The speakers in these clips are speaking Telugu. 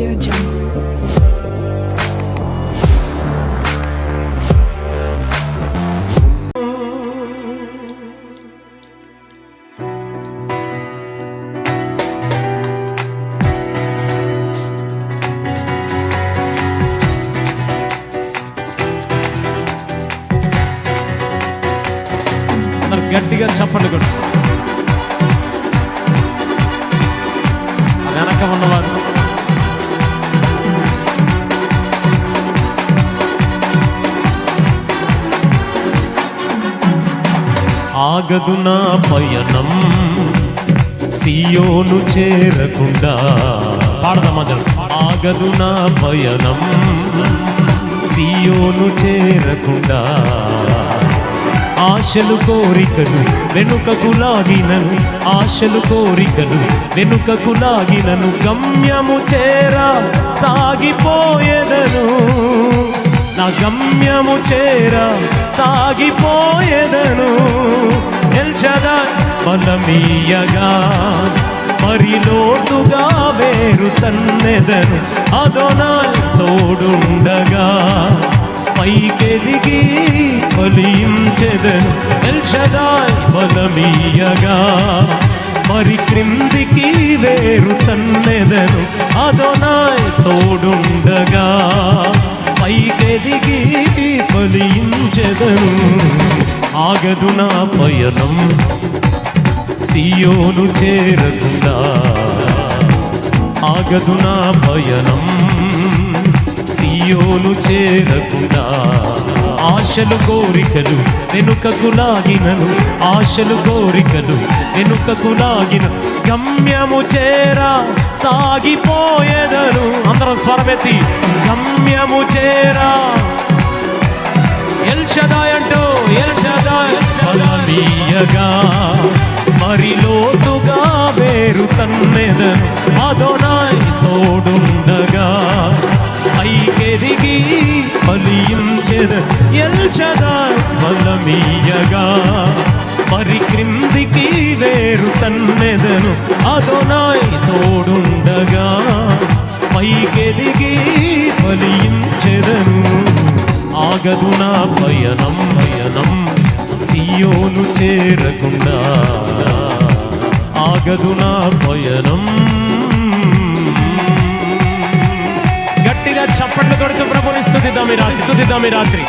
Audio Jungle. గట్టిగా చప్పట్లు కొట్టు ఆగదు నా పయనం. సియోను చేరకుండా. పాడదాం ఆగదు నా పయనం. సియోను చేరకుండా. ఆశలు కోరికలు వెనుకకు లాగినను ఆశలు కోరికలు వెనుకకు లాగినను గమ్యము చేరా సాగిపోయేదను. నా గమ్యము చేరా సాగిపో మనమీయగా మరి లోటుగా వేరు తన్నెదను అదొనా తోడుండగా. పైకెదిగి ఫలించెదను ఎల్షదాయ్ బలమీయగా. మరి క్రిందికి వేరు తన్నెదను అదొనాయ్ తోడుండగా. పైకెదిగి ఫలించెదను ఆగదు నా పయనం. సియోను చేరకుండా ఆగదు నా పయనం సియోను చేరకుండా ఆశలు కోరికలు వెనుకకు లాగినను ఆశలు కోరికలు వెనుకకు లాగిన గమ్యము చేరా సాగిపోయేదను. అందరం స్వరమెత్తి గమ్యము చేరా. ఎల్షదాయ్ అంటూ ఎల్షదాయ్ బలమీయగా మరి లోతుగా వేరు తన్నెదను అదోనాయ్ తోడుండగా. పైకెదిగి ఫలించెద ఎల్చదా బలమీయగా. మరి క్రిందికి వేరు తన్నెదను అదోనాయ్ తోడుండగా. పైకెదిగి ఫలించెదను ఆగదు నా పయనం పయనం సియోను చేరకుండా. సాగదు నా పయనం? గట్టిగా చప్పట్లు కొడుతూ ప్రభుని స్థుతిద్దాం ఈ రాత్రి స్థుతిద్దాం ఈ రాత్రి.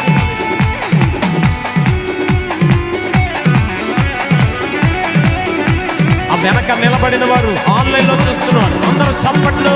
ఆ వెనక నిలబడిన వారు ఆన్లైన్లో చూస్తున్నారు. అందరూ చప్పట్లు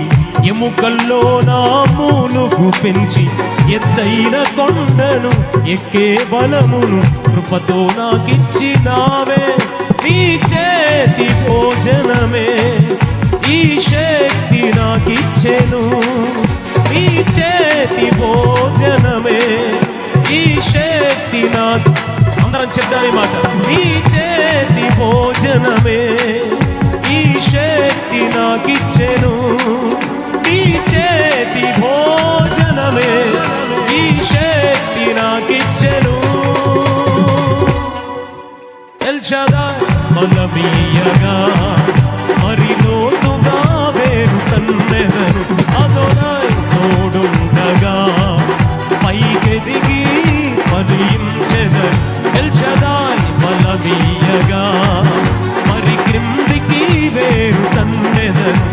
ఎముకల్లో నా మూలుగు పెంచి ఎత్తైన కొండను ఎక్కే బలమును కృపతో నాకిచ్చినావే. నీ చేతి భోజనమే ఈ శక్తి నాకిచ్చెను. నీ చేతి భోజనమే ఈ శక్తి నాకు అందరం చెప్తామే మాట. నీ చేతి భోజనమే ఈ శక్తి నాకిచ్చెను. శక్తి చేతి భోజనమే ఈ శక్తి నాకిచ్చెను. ఎల్షదా మనమీయగా మరి లోతుగా వేరు తన్నెదను. అదొన తోడుండగా పైకెదిగి పదిలించెదరు ఎల్షదా మనమీయగా మరి క్రిందికి వేరు తన్నెదను.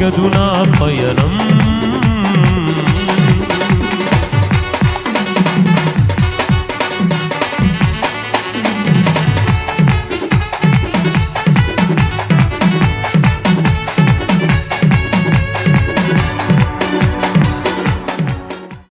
సాగదు నా పయనం.